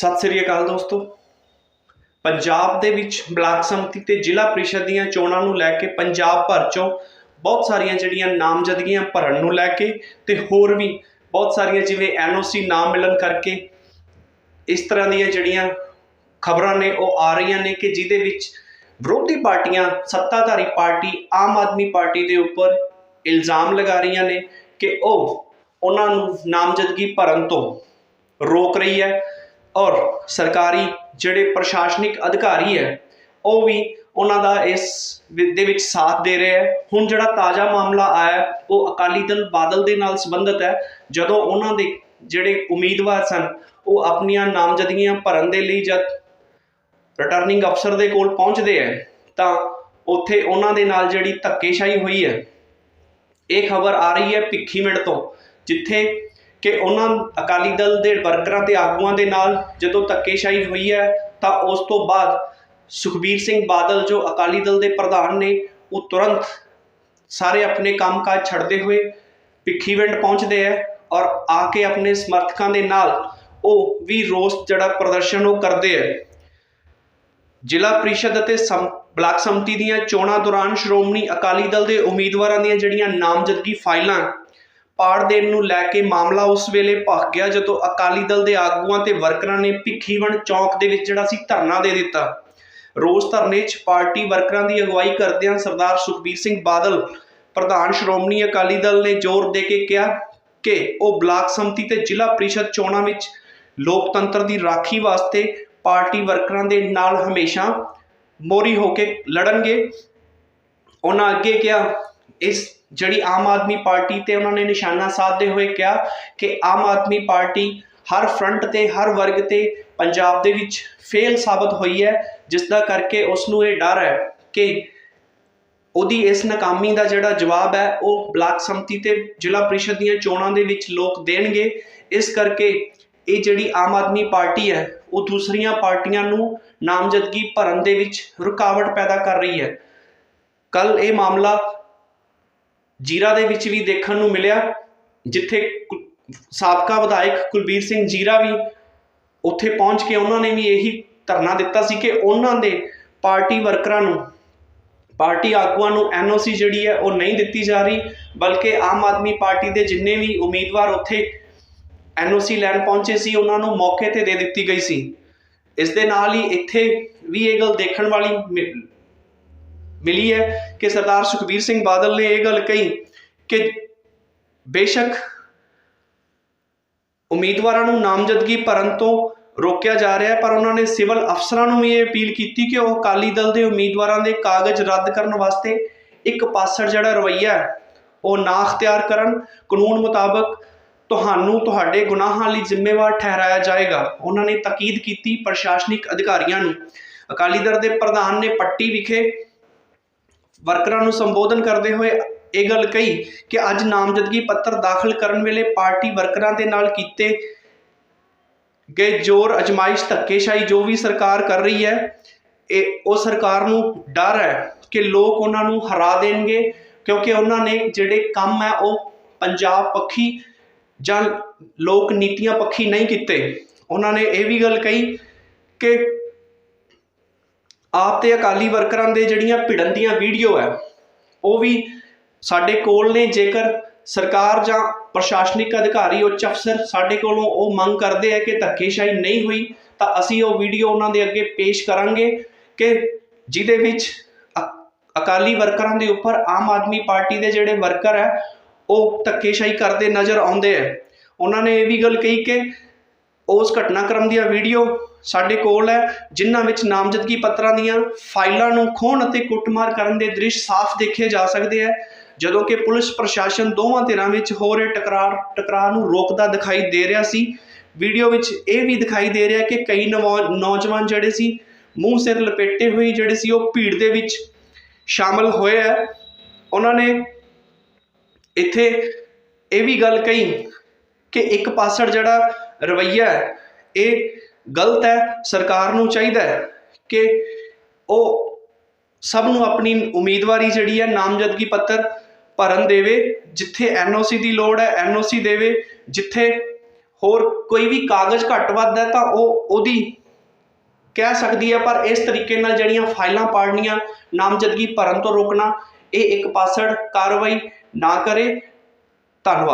ਸਤਿ ਸ੍ਰੀ ਅਕਾਲ ਦੋਸਤੋ। ਪੰਜਾਬ ਦੇ ਵਿੱਚ ਬਲਾਕ ਸੰਮਤੀ ਤੇ ਜ਼ਿਲ੍ਹਾ ਪ੍ਰੀਸ਼ਦ ਦੀਆਂ ਚੋਣਾਂ ਨੂੰ ਲੈ ਕੇ ਪੰਜਾਬ ਭਰ ਚੋਂ ਬਹੁਤ ਸਾਰੀਆਂ ਜਿਹੜੀਆਂ ਨਾਮਜ਼ਦਗੀਆਂ ਭਰਨ ਨੂੰ ਲੈ ਕੇ ਤੇ ਹੋਰ ਵੀ ਬਹੁਤ ਸਾਰੀਆਂ ਜਿਵੇਂ ਐਨਓਸੀ ਨਾ ਮਿਲਣ ਕਰਕੇ ਇਸ ਤਰ੍ਹਾਂ ਦੀਆਂ ਜਿਹੜੀਆਂ ਖਬਰਾਂ ਨੇ ਉਹ ਆ ਰਹੀਆਂ ਨੇ ਕਿ ਜਿਹਦੇ ਵਿੱਚ ਵਿਰੋਧੀ ਪਾਰਟੀਆਂ, ਸੱਤਾਧਾਰੀ ਪਾਰਟੀ, ਆਮ ਆਦਮੀ ਪਾਰਟੀ ਦੇ ਉੱਪਰ ਇਲਜ਼ਾਮ ਲਗਾ ਰਹੀਆਂ ਨੇ ਕਿ ਉਹ ਉਹਨਾਂ ਨੂੰ ਨਾਮਜ਼ਦਗੀ ਭਰਨ ਤੋਂ ਰੋਕ ਰਹੀ ਹੈ। ਔਰ ਸਰਕਾਰੀ ਜਿਹੜੇ ਪ੍ਰਸ਼ਾਸਨਿਕ ਅਧਿਕਾਰੀ ਹੈ, ਉਹ ਵੀ ਉਹਨਾਂ ਦਾ ਇਸ ਵਿ- ਦੇ ਵਿੱਚ ਸਾਥ ਦੇ ਰਿਹਾ ਹੈ। ਹੁਣ ਜਿਹੜਾ ਤਾਜ਼ਾ ਮਾਮਲਾ ਆਇਆ, ਉਹ ਅਕਾਲੀ ਦਲ ਬਾਦਲ ਦੇ ਨਾਲ ਸੰਬੰਧਿਤ ਹੈ। ਜਦੋਂ ਉਹਨਾਂ ਦੇ ਜਿਹੜੇ ਉਮੀਦਵਾਰ ਸਨ, ਉਹ ਆਪਣੀਆਂ ਨਾਮਜ਼ਦਗੀਆਂ ਭਰਨ ਦੇ ਲਈ ਜਦ ਰਿਟਰਨਿੰਗ ਅਫਸਰ ਦੇ ਕੋਲ ਪਹੁੰਚਦੇ ਹੈ, ਤਾਂ ਉੱਥੇ ਉਹਨਾਂ ਦੇ ਨਾਲ ਜਿਹੜੀ ਧੱਕੇਸ਼ਾਹੀ ਹੋਈ ਹੈ, ਇਹ ਖਬਰ ਆ ਰਹੀ ਹੈ ਭਿੱਖੀ ਭਿੱਖੀਵਿੰਡ ਤੋਂ, ਜਿੱਥੇ ਕਿ ਉਹਨਾਂ ਅਕਾਲੀ ਦਲ ਦੇ ਵਰਕਰਾਂ ਤੇ ਆਗੂਆਂ ਦੇ ਨਾਲ ਜਦੋਂ ਧੱਕੇਸ਼ਾਹੀ ਹੋਈ ਹੈ, ਤਾਂ ਉਸ ਤੋਂ ਬਾਅਦ ਸੁਖਬੀਰ ਸਿੰਘ ਬਾਦਲ ਜੋ ਅਕਾਲੀ ਦਲ ਦੇ ਪ੍ਰਧਾਨ ਨੇ, ਉਹ ਤੁਰੰਤ ਸਾਰੇ ਆਪਣੇ ਕੰਮਕਾਜ ਛੱਡਦੇ ਹੋਏ ਭਿੱਖੀਵਿੰਡ ਪਹੁੰਚਦੇ ਹੈ ਔਰ ਆ ਕੇ ਆਪਣੇ ਸਮਰਥਕਾਂ ਦੇ ਨਾਲ ਉਹ ਵੀ ਰੋਸ ਜਿਹੜਾ ਪ੍ਰਦਰਸ਼ਨ ਉਹ ਕਰਦੇ ਹੈ। ਜ਼ਿਲ੍ਹਾ ਪ੍ਰੀਸ਼ਦ ਅਤੇ ਸਮ ਬਲਾਕ ਸੰਮਤੀ ਦੀਆਂ ਚੋਣਾਂ ਦੌਰਾਨ ਸ਼੍ਰੋਮਣੀ ਅਕਾਲੀ ਦਲ ਦੇ ਉਮੀਦਵਾਰਾਂ ਦੀਆਂ ਜਿਹੜੀਆਂ ਨਾਮਜ਼ਦਗੀ ਫਾਈਲਾਂ ਪਾੜ ਦੇਣ ਨੂੰ ਲੈ ਕੇ ਮਾਮਲਾ ਉਸ ਵੇਲੇ ਭਖ ਗਿਆ ਜਦੋਂ ਅਕਾਲੀ ਦਲ ਦੇ ਆਗੂਆਂ ਤੇ ਵਰਕਰਾਂ ਨੇ ਭਿੱਖੀਵਣ ਚੌਕ ਦੇ ਵਿੱਚ ਜਿਹੜਾ ਸੀ ਧਰਨਾ ਦੇ ਦਿੱਤਾ। ਰੋਸ ਧਰਨੇ 'ਚ ਪਾਰਟੀ ਵਰਕਰਾਂ ਦੀ ਅਗਵਾਈ ਕਰਦਿਆਂ ਸਰਦਾਰ ਸੁਖਬੀਰ ਸਿੰਘ ਬਾਦਲ, ਪ੍ਰਧਾਨ ਸ਼੍ਰੋਮਣੀ ਅਕਾਲੀ ਦਲ ਨੇ ਜ਼ੋਰ ਦੇ ਕੇ ਕਿਹਾ ਕਿ ਉਹ ਬਲਾਕ ਸੰਮਤੀ ਤੇ ਜ਼ਿਲ੍ਹਾ ਪ੍ਰੀਸ਼ਦ ਚੋਣਾਂ ਵਿੱਚ ਲੋਕਤੰਤਰ ਦੀ ਰਾਖੀ ਵਾਸਤੇ ਪਾਰਟੀ ਵਰਕਰਾਂ ਦੇ ਨਾਲ ਹਮੇਸ਼ਾ ਮੋਰੀ ਹੋ ਕੇ ਲੜਨਗੇ। ਉਹਨਾਂ ਅੱਗੇ ਕਿਹਾ, ਇਸ ਜਿਹੜੀ ਆਮ ਆਦਮੀ ਪਾਰਟੀ ਤੇ ਉਹਨਾਂ ਨੇ ਨਿਸ਼ਾਨਾ ਸਾਧਦੇ ਹੋਏ ਕਿਹਾ ਕਿ ਆਮ ਆਦਮੀ ਪਾਰਟੀ ਹਰ ਫਰੰਟ ਤੇ, ਹਰ ਵਰਗ ਤੇ ਪੰਜਾਬ ਦੇ ਵਿੱਚ ਫੇਲ ਸਾਬਤ ਹੋਈ ਹੈ, ਜਿਸ ਦਾ ਕਰਕੇ ਉਸ ਨੂੰ ਇਹ ਡਰ ਹੈ ਕਿ ਉਹਦੀ ਇਸ ਨਾਕਾਮੀ ਦਾ ਜਿਹੜਾ ਜਵਾਬ ਹੈ, ਉਹ ਬਲਾਕ ਸੰਮਤੀ ਤੇ ਜ਼ਿਲ੍ਹਾ ਪ੍ਰੀਸ਼ਦ ਦੀਆਂ ਚੋਣਾਂ ਦੇ ਵਿੱਚ ਲੋਕ ਦੇਣਗੇ। ਇਸ ਕਰਕੇ ਇਹ ਜਿਹੜੀ ਆਮ ਆਦਮੀ ਪਾਰਟੀ ਹੈ, ਉਹ ਦੂਸਰੀਆਂ ਪਾਰਟੀਆਂ ਨੂੰ ਨਾਮਜ਼ਦਗੀ ਭਰਨ ਦੇ ਵਿੱਚ ਰੁਕਾਵਟ ਪੈਦਾ ਕਰ ਰਹੀ ਹੈ। ਕੱਲ ਇਹ ਮਾਮਲਾ ਜੀਰਾ ਦੇ ਵਿੱਚ ਵੀ ਦੇਖਣ ਨੂੰ ਮਿਲਿਆ, ਜਿੱਥੇ ਕੁ- ਸਾਬਕਾ ਵਿਧਾਇਕ ਕੁਲਬੀਰ ਸਿੰਘ ਜੀਰਾ ਵੀ ਉੱਥੇ ਪਹੁੰਚ ਕੇ ਉਹਨਾਂ ਨੇ ਵੀ ਇਹੀ ਧਰਨਾ ਦਿੱਤਾ ਸੀ ਕਿ ਉਹਨਾਂ ਦੇ ਪਾਰਟੀ ਵਰਕਰਾਂ ਨੂੰ, ਪਾਰਟੀ ਆਗੂਆਂ ਨੂੰ ਐਨਓਸੀ ਜਿਹੜੀ ਹੈ ਉਹ ਨਹੀਂ ਦਿੱਤੀ ਜਾ ਰਹੀ, ਬਲਕਿ ਆਮ ਆਦਮੀ ਪਾਰਟੀ ਦੇ ਜਿੰਨੇ ਵੀ ਉਮੀਦਵਾਰ ਉੱਥੇ ਐਨਓਸੀ ਲੈਣ ਪਹੁੰਚੇ ਸੀ, ਉਹਨਾਂ ਨੂੰ ਮੌਕੇ ਤੇ ਦੇ ਦਿੱਤੀ ਗਈ ਸੀ। ਇਸ ਦੇ ਨਾਲ ਹੀ ਇੱਥੇ ਵੀ ਇਹ ਗੱਲ ਦੇਖਣ ਵਾਲੀ ਮਿ- ਮਿਲੀ ਹੈ ਕਿ ਸਰਦਾਰ ਸੁਖਬੀਰ ਸਿੰਘ ਬਾਦਲ ਨੇ ਇਹ ਗੱਲ ਕਹੀ ਕਿ ਬੇਸ਼ੱਕ ਉਮੀਦਵਾਰਾਂ ਨੂੰ ਨਾਮਜ਼ਦਗੀ ਭਰਨ ਤੋਂ ਰੋਕਿਆ ਜਾ ਰਿਹਾ ਹੈ, ਪਰ ਉਹਨਾਂ ਨੇ ਸਿਵਲ ਅਫਸਰਾਂ ਨੂੰ ਵੀ ਇਹ ਅਪੀਲ ਕੀਤੀ ਕਿ ਉਹ ਅਕਾਲੀ ਦਲ ਦੇ ਉਮੀਦਵਾਰਾਂ ਦੇ ਕਾਗਜ਼ ਰੱਦ ਕਰਨ ਵਾਸਤੇ ਇੱਕ ਪਾਸੜ ਜਿਹੜਾ ਰਵੱਈਆ ਹੈ, ਉਹ ਨਾ ਅਖਤਿਆਰ ਕਰਨ। ਕਾਨੂੰਨ ਮੁਤਾਬਕ ਤੁਹਾਨੂੰ, ਤੁਹਾਡੇ ਗੁਨਾਹਾਂ ਲਈ ਜ਼ਿੰਮੇਵਾਰ ਠਹਿਰਾਇਆ ਜਾਏਗਾ। ਉਹਨਾਂ ਨੇ ਤਾਕੀਦ ਕੀਤੀ ਪ੍ਰਸ਼ਾਸਨਿਕ ਅਧਿਕਾਰੀਆਂ ਨੂੰ। ਅਕਾਲੀ ਦਲ ਦੇ ਪ੍ਰਧਾਨ ਨੇ ਪੱਟੀ ਵਿਖੇ ਵਰਕਰਾਂ ਨੂੰ ਸੰਬੋਧਨ ਕਰਦੇ ਹੋਏ ਇਹ ਗੱਲ ਕਹੀ ਕਿ ਅੱਜ ਨਾਮਜ਼ਦਗੀ ਪੱਤਰ ਦਾਖਲ ਕਰਨ ਵੇਲੇ ਪਾਰਟੀ ਵਰਕਰਾਂ ਦੇ ਨਾਲ ਕੀਤੇ ਗਏ ਜ਼ੋਰ, ਅਜਮਾਇਸ਼, ਧੱਕੇਸ਼ਾਹੀ ਜੋ ਵੀ ਸਰਕਾਰ ਕਰ ਰਹੀ ਹੈ, ਇਹ ਉਹ ਸਰਕਾਰ ਨੂੰ ਡਰ ਹੈ ਕਿ ਲੋਕ ਉਹਨਾਂ ਨੂੰ ਹਰਾ ਦੇਣਗੇ ਕਿਉਂਕਿ ਉਹਨਾਂ ਨੇ ਜਿਹੜੇ ਕੰਮ ਹੈ ਉਹ ਪੰਜਾਬ ਪੱਖੀ ਜਾਂ ਲੋਕ ਨੀਤੀਆਂ ਪੱਖੀ ਨਹੀਂ ਕੀਤੇ। ਉਹਨਾਂ ਨੇ ਇਹ ਵੀ ਗੱਲ ਕਹੀ ਕਿ ਆਪ ਤੇ ਅਕਾਲੀ ਵਰਕਰਾਂ ਦੇ ਜਿਹੜੀਆਂ ਭਿੜਨ ਦੀਆਂ ਵੀਡੀਓ ਹੈ, ਉਹ ਵੀ ਸਾਡੇ ਕੋਲ ਨੇ, ਜੇਕਰ ਸਰਕਾਰ ਜਾਂ ਪ੍ਰਸ਼ਾਸਨਿਕ ਅਧਿਕਾਰੀ, ਉੱਚ ਅਫਸਰ ਸਾਡੇ ਕੋਲੋਂ ਉਹ ਮੰਗ ਕਰਦੇ ਆ ਕਿ ਧੱਕੇਸ਼ਾਹੀ ਨਹੀਂ ਹੋਈ, ਤਾਂ ਅਸੀਂ ਉਹ ਵੀਡੀਓ ਉਹਨਾਂ ਦੇ ਅੱਗੇ ਪੇਸ਼ ਕਰਾਂਗੇ ਕਿ ਜਿਹਦੇ ਵਿੱਚ ਅਕਾਲੀ ਵਰਕਰਾਂ ਦੇ ਉੱਪਰ ਆਮ ਆਦਮੀ ਪਾਰਟੀ ਦੇ ਜਿਹੜੇ ਵਰਕਰ ਹੈ, ਉਹ ਧੱਕੇਸ਼ਾਹੀ ਕਰਦੇ ਨਜ਼ਰ ਆਉਂਦੇ ਆ ਉਹਨਾਂ ਨੇ ਇਹ ਵੀ ਗੱਲ ਕਹੀ ਕਿ ਉਸ ਘਟਨਾਕ੍ਰਮ ਦੀਆਂ ਵੀਡੀਓ ਸਾਡੇ ਕੋਲ ਹੈ, ਜਿਨ੍ਹਾਂ ਵਿੱਚ ਨਾਮਜ਼ਦਗੀ ਪੱਤਰਾਂ ਦੀਆਂ ਫਾਈਲਾਂ ਨੂੰ ਖੋਹਣ ਅਤੇ ਕੁੱਟਮਾਰ ਕਰਨ ਦੇ ਦ੍ਰਿਸ਼ ਸਾਫ਼ ਦੇਖੇ ਜਾ ਸਕਦੇ ਹੈ, ਜਦੋਂ ਕਿ ਪੁਲਿਸ ਪ੍ਰਸ਼ਾਸਨ ਦੋਵਾਂ ਧਿਰਾਂ ਵਿੱਚ ਹੋ ਰਹੇ ਟਕਰਾਰ, ਟਕਰਾਅ ਨੂੰ ਰੋਕਦਾ ਦਿਖਾਈ ਦੇ ਰਿਹਾ ਸੀ। ਵੀਡੀਓ ਵਿੱਚ ਇਹ ਵੀ ਦਿਖਾਈ ਦੇ ਰਿਹਾ ਕਿ ਕਈ ਨੌ- ਨੌਜਵਾਨ ਜਿਹੜੇ ਸੀ, ਮੂੰਹ ਸਿਰ ਲਪੇਟੇ ਹੋਏ ਜਿਹੜੇ ਸੀ, ਉਹ ਭੀੜ ਦੇ ਵਿੱਚ ਸ਼ਾਮਲ ਹੋਏ ਹੈ। ਉਹਨਾਂ ਨੇ ਇੱਥੇ ਇਹ ਵੀ ਗੱਲ ਕਹੀ ਕਿ ਇੱਕ ਪਾਸੜ ਜਿਹੜਾ ਰਵਈਆ ਹੈ, ਇਹ ਗਲਤ ਹੈ, ਸਰਕਾਰ ਨੂੰ ਚਾਹੀਦਾ ਹੈ ਕਿ ਉਹ ਸਭ ਨੂੰ ਆਪਣੀ ਉਮੀਦਵਾਰੀ ਜਿਹੜੀ ਹੈ, ਨਾਮਜ਼ਦਗੀ ਪੱਤਰ ਭਰਨ ਦੇਵੇ, ਜਿੱਥੇ ਐਨਓਸੀ ਦੀ ਲੋੜ ਹੈ, ਐਨਓਸੀ ਦੇਵੇ, ਜਿੱਥੇ ਹੋਰ ਕੋਈ ਵੀ ਕਾਗਜ਼ ਘੱਟ ਵੱਧ ਹੈ, ਤਾਂ ਉਹ ਉਹਦੀ ਕਹਿ ਸਕਦੀ ਹੈ, ਪਰ ਇਸ ਤਰੀਕੇ ਨਾਲ ਜਿਹੜੀਆਂ ਫਾਈਲਾਂ ਪਾੜਨੀਆਂ, ਨਾਮਜ਼ਦਗੀ ਭਰਨ ਤੋਂ ਰੋਕਣਾ, ਇਹ ਇੱਕ ਪਾਸੜ ਕਾਰਵਾਈ ਨਾ ਕਰੇ। ਧੰਨਵਾਦ।